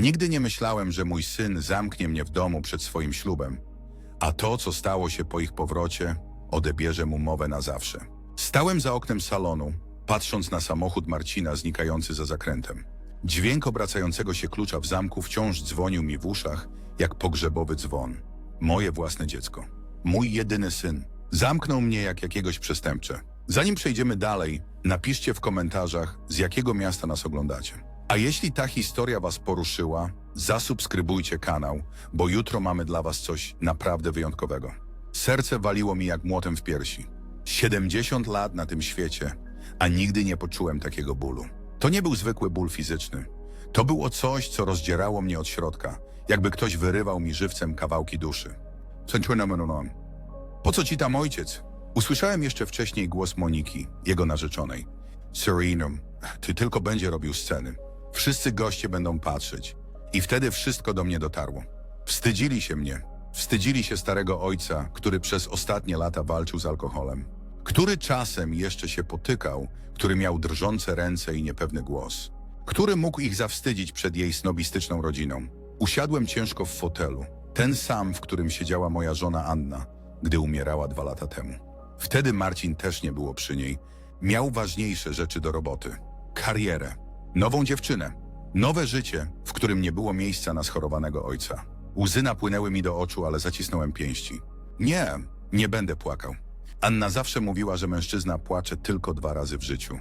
Nigdy nie myślałem, że mój syn zamknie mnie w domu przed swoim ślubem, a to, co stało się po ich powrocie, odebierze mu mowę na zawsze. Stałem za oknem salonu, patrząc na samochód Marcina znikający za zakrętem. Dźwięk obracającego się klucza w zamku wciąż dzwonił mi w uszach, jak pogrzebowy dzwon. Moje własne dziecko. Mój jedyny syn. Zamknął mnie jak jakiegoś przestępcze. Zanim przejdziemy dalej, napiszcie w komentarzach, z jakiego miasta nas oglądacie. A jeśli ta historia Was poruszyła, zasubskrybujcie kanał, bo jutro mamy dla Was coś naprawdę wyjątkowego. Serce waliło mi jak młotem w piersi. 70 lat na tym świecie, a nigdy nie poczułem takiego bólu. To nie był zwykły ból fizyczny. To było coś, co rozdzierało mnie od środka, jakby ktoś wyrywał mi żywcem kawałki duszy. Centurion Po co ci tam ojciec? Usłyszałem jeszcze wcześniej głos Moniki, jego narzeczonej. Sereno, ty tylko będzie robił sceny. Wszyscy goście będą patrzeć. I wtedy wszystko do mnie dotarło. Wstydzili się mnie. Wstydzili się starego ojca, który przez ostatnie lata walczył z alkoholem. Który czasem jeszcze się potykał, który miał drżące ręce i niepewny głos. Który mógł ich zawstydzić przed jej snobistyczną rodziną. Usiadłem ciężko w fotelu. Ten sam, w którym siedziała moja żona Anna, gdy umierała dwa lata temu. Wtedy Marcin też nie było przy niej. Miał ważniejsze rzeczy do roboty. Karierę. Nową dziewczynę. Nowe życie, w którym nie było miejsca na schorowanego ojca. Łzy napłynęły mi do oczu, ale zacisnąłem pięści. Nie, nie będę płakał. Anna zawsze mówiła, że mężczyzna płacze tylko dwa razy w życiu.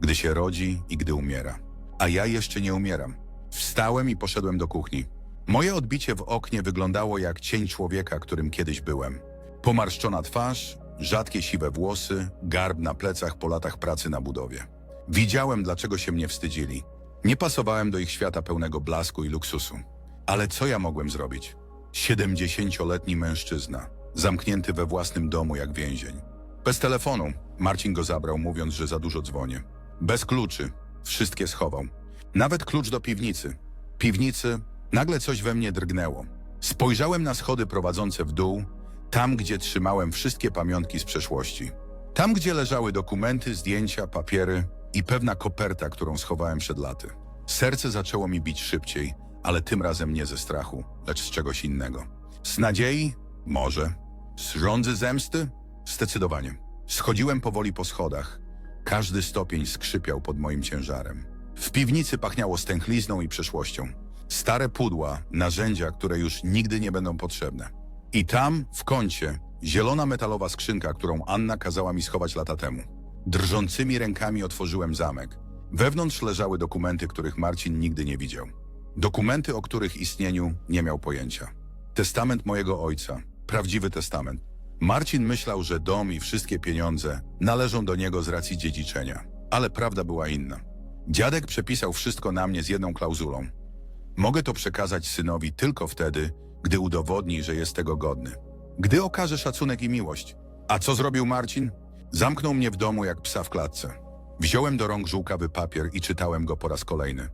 Gdy się rodzi i gdy umiera. A ja jeszcze nie umieram. Wstałem i poszedłem do kuchni. Moje odbicie w oknie wyglądało jak cień człowieka, którym kiedyś byłem. Pomarszczona twarz, rzadkie siwe włosy, garb na plecach po latach pracy na budowie. Widziałem, dlaczego się mnie wstydzili. Nie pasowałem do ich świata pełnego blasku i luksusu. Ale co ja mogłem zrobić? Siedemdziesięcioletni mężczyzna, zamknięty we własnym domu jak więzień. Bez telefonu. Marcin go zabrał, mówiąc, że za dużo dzwonię. Bez kluczy. Wszystkie schował. Nawet klucz do piwnicy. Piwnicy, nagle coś we mnie drgnęło. Spojrzałem na schody prowadzące w dół, tam gdzie trzymałem wszystkie pamiątki z przeszłości. Tam gdzie leżały dokumenty, zdjęcia, papiery i pewna koperta, którą schowałem przed laty. Serce zaczęło mi bić szybciej, ale tym razem nie ze strachu, lecz z czegoś innego. Z nadziei? Może. Z żądzy zemsty? Zdecydowanie. Schodziłem powoli po schodach. Każdy stopień skrzypiał pod moim ciężarem. W piwnicy pachniało stęchlizną i przeszłością. Stare pudła, narzędzia, które już nigdy nie będą potrzebne. I tam, w kącie, zielona metalowa skrzynka, którą Anna kazała mi schować lata temu. Drżącymi rękami otworzyłem zamek. Wewnątrz leżały dokumenty, których Marcin nigdy nie widział. Dokumenty, o których istnieniu nie miał pojęcia. Testament mojego ojca. Prawdziwy testament. Marcin myślał, że dom i wszystkie pieniądze należą do niego z racji dziedziczenia. Ale prawda była inna. Dziadek przepisał wszystko na mnie z jedną klauzulą. Mogę to przekazać synowi tylko wtedy, gdy udowodni, że jest tego godny. Gdy okaże szacunek i miłość. A co zrobił Marcin? Zamknął mnie w domu jak psa w klatce. Wziąłem do rąk żółkawy papier i czytałem go po raz kolejny,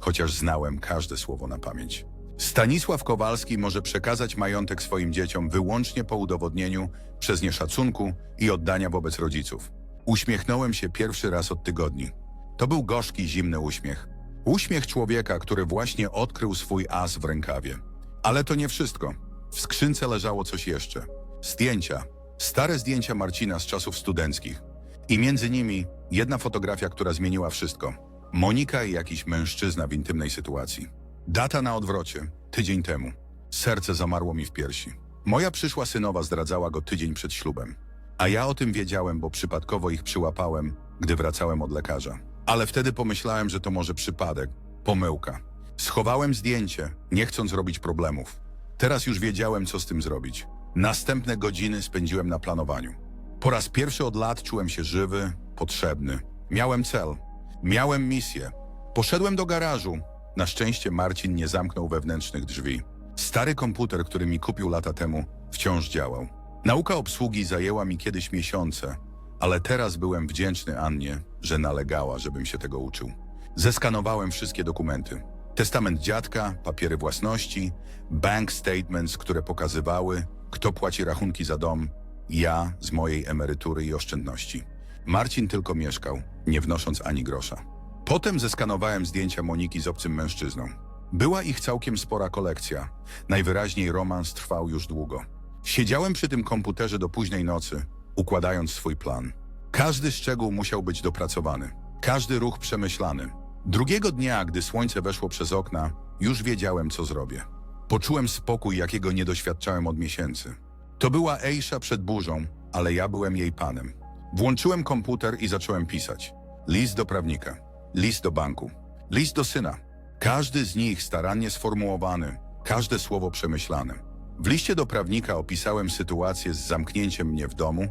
chociaż znałem każde słowo na pamięć. Stanisław Kowalski może przekazać majątek swoim dzieciom wyłącznie po udowodnieniu przez nie szacunku i oddania wobec rodziców. Uśmiechnąłem się pierwszy raz od tygodni. To był gorzki, zimny uśmiech. Uśmiech człowieka, który właśnie odkrył swój as w rękawie. Ale to nie wszystko. W skrzynce leżało coś jeszcze. Zdjęcia. Stare zdjęcia Marcina z czasów studenckich. I między nimi jedna fotografia, która zmieniła wszystko. Monika i jakiś mężczyzna w intymnej sytuacji. Data na odwrocie. Tydzień temu. Serce zamarło mi w piersi. Moja przyszła synowa zdradzała go tydzień przed ślubem. A ja o tym wiedziałem, bo przypadkowo ich przyłapałem, gdy wracałem od lekarza. Ale wtedy pomyślałem, że to może przypadek, pomyłka. Schowałem zdjęcie, nie chcąc robić problemów. Teraz już wiedziałem, co z tym zrobić. Następne godziny spędziłem na planowaniu. Po raz pierwszy od lat czułem się żywy, potrzebny. Miałem cel, miałem misję. Poszedłem do garażu. Na szczęście Marcin nie zamknął wewnętrznych drzwi. Stary komputer, który mi kupił lata temu, wciąż działał. Nauka obsługi zajęła mi kiedyś miesiące, ale teraz byłem wdzięczny Annie, że nalegała, żebym się tego uczył. Zeskanowałem wszystkie dokumenty. Testament dziadka, papiery własności, bank statements, które pokazywały, kto płaci rachunki za dom, ja z mojej emerytury i oszczędności. Marcin tylko mieszkał, nie wnosząc ani grosza. Potem zeskanowałem zdjęcia Moniki z obcym mężczyzną. Była ich całkiem spora kolekcja. Najwyraźniej romans trwał już długo. Siedziałem przy tym komputerze do późnej nocy, układając swój plan. Każdy szczegół musiał być dopracowany, każdy ruch przemyślany. Drugiego dnia, gdy słońce weszło przez okna, już wiedziałem, co zrobię. Poczułem spokój, jakiego nie doświadczałem od miesięcy. To była Eisha przed burzą, ale ja byłem jej panem. Włączyłem komputer i zacząłem pisać. List do prawnika, list do banku, list do syna. Każdy z nich starannie sformułowany, każde słowo przemyślane. W liście do prawnika opisałem sytuację z zamknięciem mnie w domu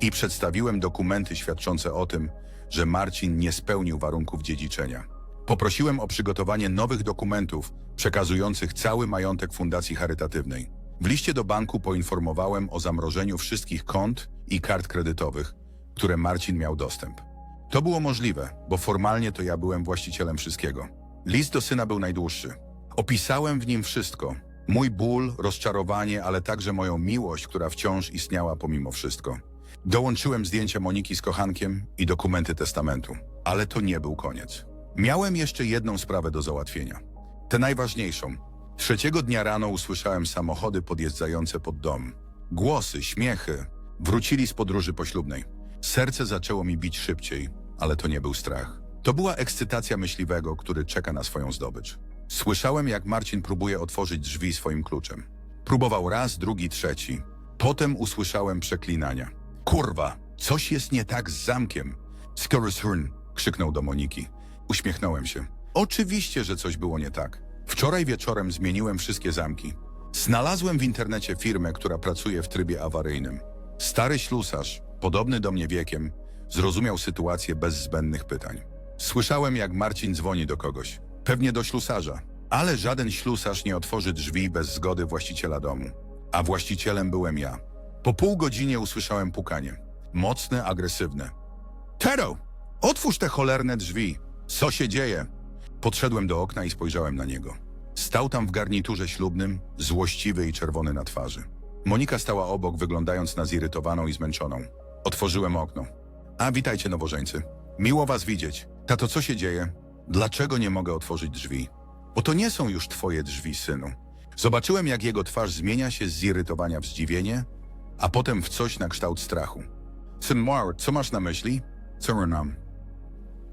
i przedstawiłem dokumenty świadczące o tym, że Marcin nie spełnił warunków dziedziczenia. Poprosiłem o przygotowanie nowych dokumentów przekazujących cały majątek Fundacji Charytatywnej. W liście do banku poinformowałem o zamrożeniu wszystkich kont i kart kredytowych, które Marcin miał dostęp. To było możliwe, bo formalnie to ja byłem właścicielem wszystkiego. List do syna był najdłuższy. Opisałem w nim wszystko. Mój ból, rozczarowanie, ale także moją miłość, która wciąż istniała pomimo wszystko. Dołączyłem zdjęcia Moniki z kochankiem i dokumenty testamentu. Ale to nie był koniec. Miałem jeszcze jedną sprawę do załatwienia. Tę najważniejszą. Trzeciego dnia rano usłyszałem samochody podjeżdżające pod dom. Głosy, śmiechy. Wrócili z podróży poślubnej. Serce zaczęło mi bić szybciej, ale to nie był strach. To była ekscytacja myśliwego, który czeka na swoją zdobycz. Słyszałem, jak Marcin próbuje otworzyć drzwi swoim kluczem. Próbował raz, drugi, trzeci. Potem usłyszałem przeklinania. Kurwa, coś jest nie tak z zamkiem. Skurryshurn, krzyknął do Moniki. Uśmiechnąłem się. Oczywiście, że coś było nie tak. Wczoraj wieczorem zmieniłem wszystkie zamki. Znalazłem w internecie firmę, która pracuje w trybie awaryjnym. Stary ślusarz, podobny do mnie wiekiem, zrozumiał sytuację bez zbędnych pytań. Słyszałem, jak Marcin dzwoni do kogoś. Pewnie do ślusarza. Ale żaden ślusarz nie otworzy drzwi bez zgody właściciela domu. A właścicielem byłem ja. Po pół godzinie usłyszałem pukanie. Mocne, agresywne. Tero! Otwórz te cholerne drzwi! Co się dzieje? Podszedłem do okna i spojrzałem na niego. Stał tam w garniturze ślubnym, złościwy i czerwony na twarzy. Monika stała obok, wyglądając na zirytowaną i zmęczoną. Otworzyłem okno. A witajcie, nowożeńcy. Miło was widzieć. Tato, co się dzieje? Dlaczego nie mogę otworzyć drzwi? Bo to nie są już twoje drzwi, synu. Zobaczyłem, jak jego twarz zmienia się z zirytowania w zdziwienie, a potem w coś na kształt strachu. Syn Moir, co masz na myśli? Co nam?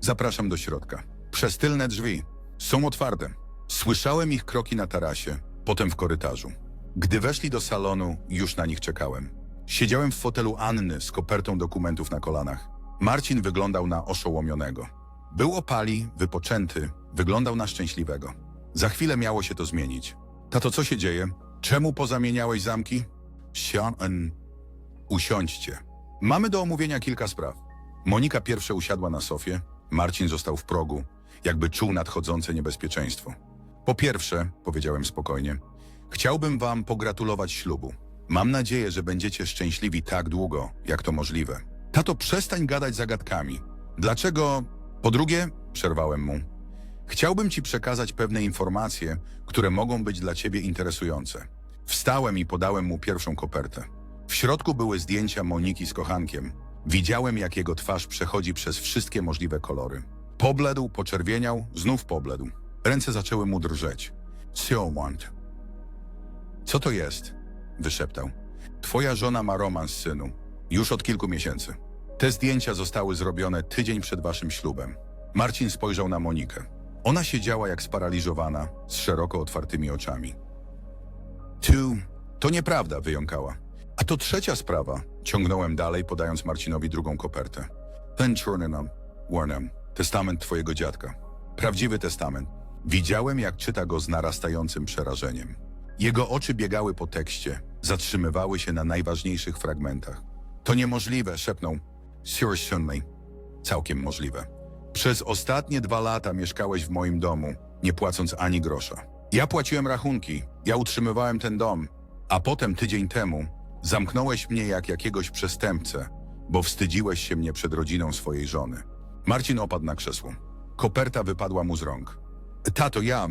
Zapraszam do środka. Przez tylne drzwi. Są otwarte. Słyszałem ich kroki na tarasie, potem w korytarzu. Gdy weszli do salonu, już na nich czekałem. Siedziałem w fotelu Anny z kopertą dokumentów na kolanach. Marcin wyglądał na oszołomionego. Był opali, wypoczęty, wyglądał na szczęśliwego. Za chwilę miało się to zmienić. Tato, co się dzieje? Czemu pozamieniałeś zamki? Sian... Usiądźcie. Mamy do omówienia kilka spraw. Monika pierwsza usiadła na sofie, Marcin został w progu, jakby czuł nadchodzące niebezpieczeństwo. Po pierwsze, powiedziałem spokojnie, chciałbym wam pogratulować ślubu. Mam nadzieję, że będziecie szczęśliwi tak długo, jak to możliwe. Tato, przestań gadać zagadkami. Dlaczego? Po drugie, przerwałem mu, chciałbym ci przekazać pewne informacje, które mogą być dla ciebie interesujące. Wstałem i podałem mu pierwszą kopertę. W środku były zdjęcia Moniki z kochankiem. Widziałem, jak jego twarz przechodzi przez wszystkie możliwe kolory. Pobledł, poczerwieniał, znów pobledł. Ręce zaczęły mu drżeć. Siomont. Co to jest? Wyszeptał. Twoja żona ma romans, synu. Już od kilku miesięcy. Te zdjęcia zostały zrobione tydzień przed waszym ślubem. Marcin spojrzał na Monikę. Ona siedziała jak sparaliżowana, z szeroko otwartymi oczami. Tu, to nieprawda, wyjąkała. A to trzecia sprawa, ciągnąłem dalej, podając Marcinowi drugą kopertę. Ten Churnenam, Warnam, testament twojego dziadka. Prawdziwy testament. Widziałem, jak czyta go z narastającym przerażeniem. Jego oczy biegały po tekście, zatrzymywały się na najważniejszych fragmentach. To niemożliwe, szepnął. Sir Shunley. Całkiem możliwe. Przez ostatnie dwa lata mieszkałeś w moim domu, nie płacąc ani grosza. Ja płaciłem rachunki, ja utrzymywałem ten dom, a potem tydzień temu zamknąłeś mnie jak jakiegoś przestępcę, bo wstydziłeś się mnie przed rodziną swojej żony. Marcin opadł na krzesło. Koperta wypadła mu z rąk. Tato, ja,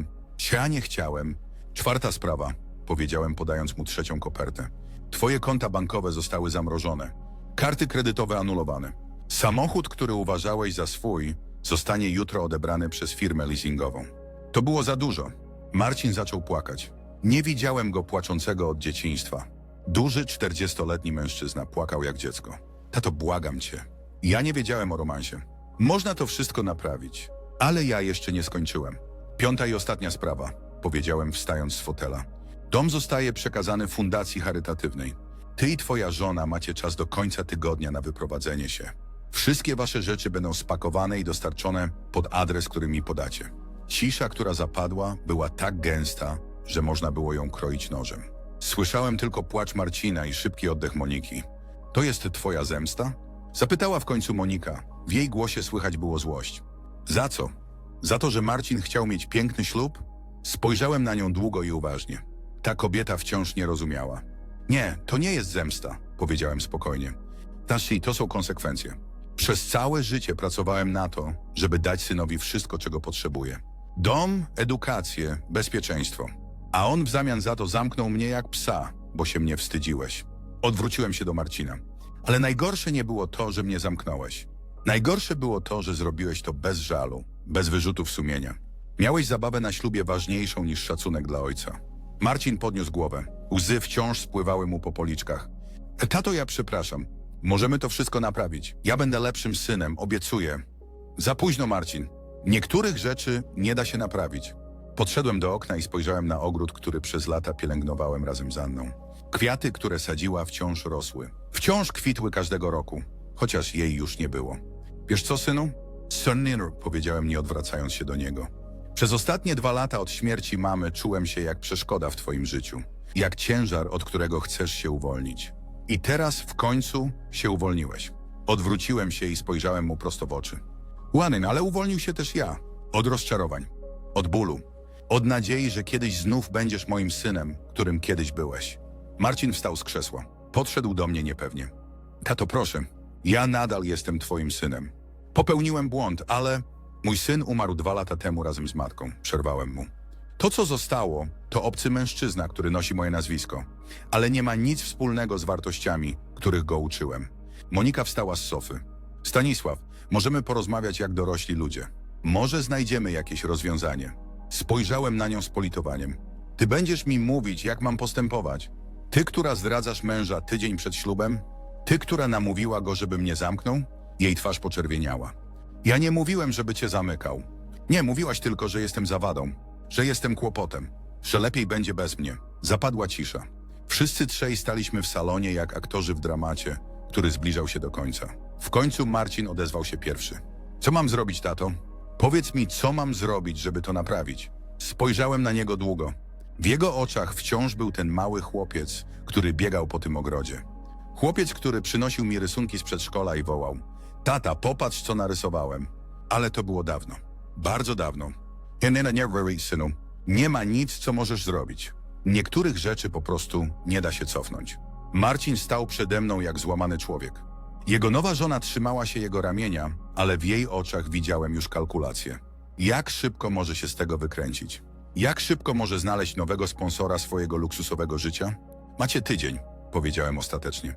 ja nie chciałem. Czwarta sprawa, powiedziałem podając mu trzecią kopertę. Twoje konta bankowe zostały zamrożone. Karty kredytowe anulowane. Samochód, który uważałeś za swój, zostanie jutro odebrany przez firmę leasingową. To było za dużo. Marcin zaczął płakać. Nie widziałem go płaczącego od dzieciństwa. Duży, czterdziestoletni mężczyzna płakał jak dziecko. Tato, błagam cię. Ja nie wiedziałem o romansie. Można to wszystko naprawić, ale ja jeszcze nie skończyłem. Piąta i ostatnia sprawa, powiedziałem wstając z fotela. Dom zostaje przekazany fundacji charytatywnej. Ty i twoja żona macie czas do końca tygodnia na wyprowadzenie się. Wszystkie wasze rzeczy będą spakowane i dostarczone pod adres, który mi podacie. Cisza, która zapadła, była tak gęsta, że można było ją kroić nożem. Słyszałem tylko płacz Marcina i szybki oddech Moniki. To jest twoja zemsta? Zapytała w końcu Monika. W jej głosie słychać było złość. Za co? Za to, że Marcin chciał mieć piękny ślub? Spojrzałem na nią długo i uważnie. Ta kobieta wciąż nie rozumiała. Nie, to nie jest zemsta, powiedziałem spokojnie. Tashi, to są konsekwencje. Przez całe życie pracowałem na to, żeby dać synowi wszystko, czego potrzebuje. Dom, edukację, bezpieczeństwo. A on w zamian za to zamknął mnie jak psa, bo się mnie wstydziłeś. Odwróciłem się do Marcina. Ale najgorsze nie było to, że mnie zamknąłeś. Najgorsze było to, że zrobiłeś to bez żalu, bez wyrzutów sumienia. Miałeś zabawę na ślubie ważniejszą niż szacunek dla ojca. Marcin podniósł głowę. Łzy wciąż spływały mu po policzkach. Tato, ja przepraszam. Możemy to wszystko naprawić. Ja będę lepszym synem, obiecuję. Za późno, Marcin. Niektórych rzeczy nie da się naprawić. Podszedłem do okna i spojrzałem na ogród, który przez lata pielęgnowałem razem z Anną. Kwiaty, które sadziła, wciąż rosły. Wciąż kwitły każdego roku, chociaż jej już nie było. Wiesz co, synu? Sonnir, powiedziałem nie odwracając się do niego. Przez ostatnie dwa lata od śmierci mamy czułem się jak przeszkoda w twoim życiu. Jak ciężar, od którego chcesz się uwolnić. I teraz w końcu się uwolniłeś. Odwróciłem się i spojrzałem mu prosto w oczy. Łanyn, ale uwolnił się też ja. Od rozczarowań. Od bólu. Od nadziei, że kiedyś znów będziesz moim synem, którym kiedyś byłeś. Marcin wstał z krzesła. Podszedł do mnie niepewnie. Tato, proszę, ja nadal jestem twoim synem. Popełniłem błąd, ale mój syn umarł dwa lata temu razem z matką. Przerwałem mu. To, co zostało, to obcy mężczyzna, który nosi moje nazwisko, ale nie ma nic wspólnego z wartościami, których go uczyłem. Monika wstała z sofy. Stanisław, możemy porozmawiać jak dorośli ludzie. Może znajdziemy jakieś rozwiązanie. Spojrzałem na nią z politowaniem. Ty będziesz mi mówić, jak mam postępować. Ty, która zdradzasz męża tydzień przed ślubem? Ty, która namówiła go, żeby mnie zamknął? Jej twarz poczerwieniała. Ja nie mówiłem, żeby cię zamykał. Nie, mówiłaś tylko, że jestem zawadą, że jestem kłopotem, że lepiej będzie bez mnie. Zapadła cisza. Wszyscy trzej staliśmy w salonie jak aktorzy w dramacie, który zbliżał się do końca. W końcu Marcin odezwał się pierwszy. Co mam zrobić, tato? Powiedz mi, co mam zrobić, żeby to naprawić? Spojrzałem na niego długo. W jego oczach wciąż był ten mały chłopiec, który biegał po tym ogrodzie. Chłopiec, który przynosił mi rysunki z przedszkola i wołał: Tata, popatrz, co narysowałem. Ale to było dawno. Bardzo dawno. Henena nie worry, synu. Nie ma nic, co możesz zrobić. Niektórych rzeczy po prostu nie da się cofnąć. Marcin stał przede mną jak złamany człowiek. Jego nowa żona trzymała się jego ramienia, ale w jej oczach widziałem już kalkulację. Jak szybko może się z tego wykręcić? Jak szybko może znaleźć nowego sponsora swojego luksusowego życia? Macie tydzień, powiedziałem ostatecznie.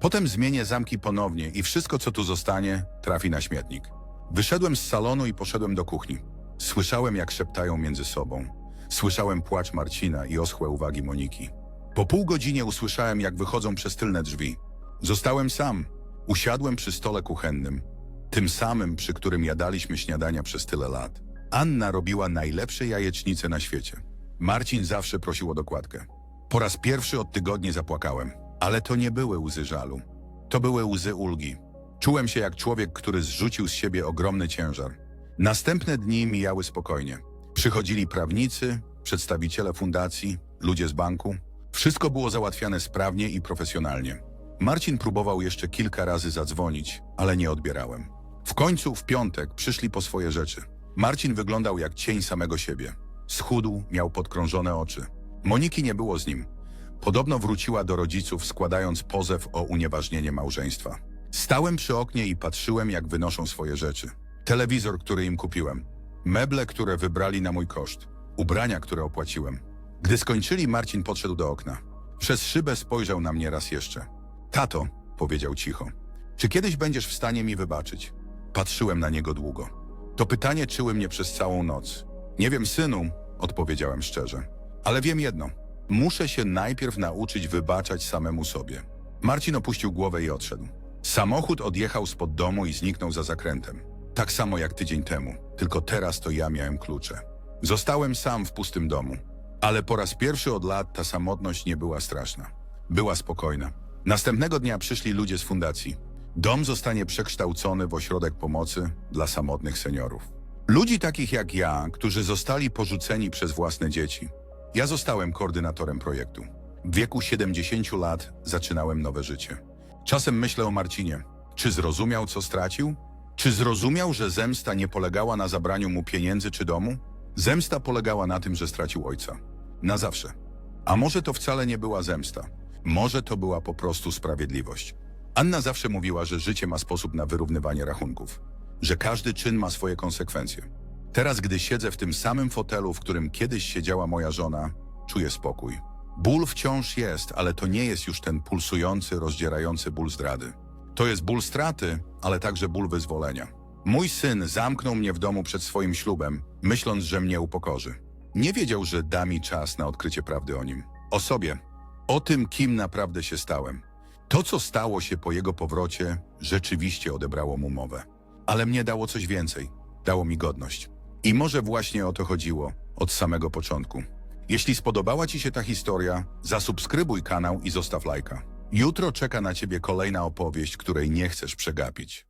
Potem zmienię zamki ponownie i wszystko, co tu zostanie, trafi na śmietnik. Wyszedłem z salonu i poszedłem do kuchni. Słyszałem, jak szeptają między sobą. Słyszałem płacz Marcina i oschłe uwagi Moniki. Po pół godzinie usłyszałem, jak wychodzą przez tylne drzwi. Zostałem sam. Usiadłem przy stole kuchennym. Tym samym, przy którym jadaliśmy śniadania przez tyle lat. Anna robiła najlepsze jajecznice na świecie. Marcin zawsze prosił o dokładkę. Po raz pierwszy od tygodni zapłakałem, ale to nie były łzy żalu. To były łzy ulgi. Czułem się jak człowiek, który zrzucił z siebie ogromny ciężar. Następne dni mijały spokojnie. Przychodzili prawnicy, przedstawiciele fundacji, ludzie z banku. Wszystko było załatwiane sprawnie i profesjonalnie. Marcin próbował jeszcze kilka razy zadzwonić, ale nie odbierałem. W końcu w piątek przyszli po swoje rzeczy. Marcin wyglądał jak cień samego siebie. Schudł, miał podkrążone oczy. Moniki nie było z nim. Podobno wróciła do rodziców, składając pozew o unieważnienie małżeństwa. Stałem przy oknie i patrzyłem, jak wynoszą swoje rzeczy. Telewizor, który im kupiłem. Meble, które wybrali na mój koszt. Ubrania, które opłaciłem. Gdy skończyli, Marcin podszedł do okna. Przez szybę spojrzał na mnie raz jeszcze. Tato, powiedział cicho, czy kiedyś będziesz w stanie mi wybaczyć? Patrzyłem na niego długo. To pytanie czyły mnie przez całą noc. Nie wiem, synu, odpowiedziałem szczerze. Ale wiem jedno. Muszę się najpierw nauczyć wybaczać samemu sobie. Marcin opuścił głowę i odszedł. Samochód odjechał spod domu i zniknął za zakrętem. Tak samo jak tydzień temu, tylko teraz to ja miałem klucze. Zostałem sam w pustym domu. Ale po raz pierwszy od lat ta samotność nie była straszna. Była spokojna. Następnego dnia przyszli ludzie z fundacji. Dom zostanie przekształcony w ośrodek pomocy dla samotnych seniorów. Ludzi takich jak ja, którzy zostali porzuceni przez własne dzieci. Ja zostałem koordynatorem projektu. W wieku 70 lat zaczynałem nowe życie. Czasem myślę o Marcinie. Czy zrozumiał, co stracił? Czy zrozumiał, że zemsta nie polegała na zabraniu mu pieniędzy czy domu? Zemsta polegała na tym, że stracił ojca. Na zawsze. A może to wcale nie była zemsta. Może to była po prostu sprawiedliwość. Anna zawsze mówiła, że życie ma sposób na wyrównywanie rachunków. Że każdy czyn ma swoje konsekwencje. Teraz, gdy siedzę w tym samym fotelu, w którym kiedyś siedziała moja żona, czuję spokój. Ból wciąż jest, ale to nie jest już ten pulsujący, rozdzierający ból zdrady. To jest ból straty, ale także ból wyzwolenia. Mój syn zamknął mnie w domu przed swoim ślubem, myśląc, że mnie upokorzy. Nie wiedział, że da mi czas na odkrycie prawdy o nim. O sobie. O tym, kim naprawdę się stałem. To, co stało się po jego powrocie, rzeczywiście odebrało mu mowę. Ale mnie dało coś więcej. Dało mi godność. I może właśnie o to chodziło od samego początku. Jeśli spodobała Ci się ta historia, zasubskrybuj kanał i zostaw lajka. Jutro czeka na Ciebie kolejna opowieść, której nie chcesz przegapić.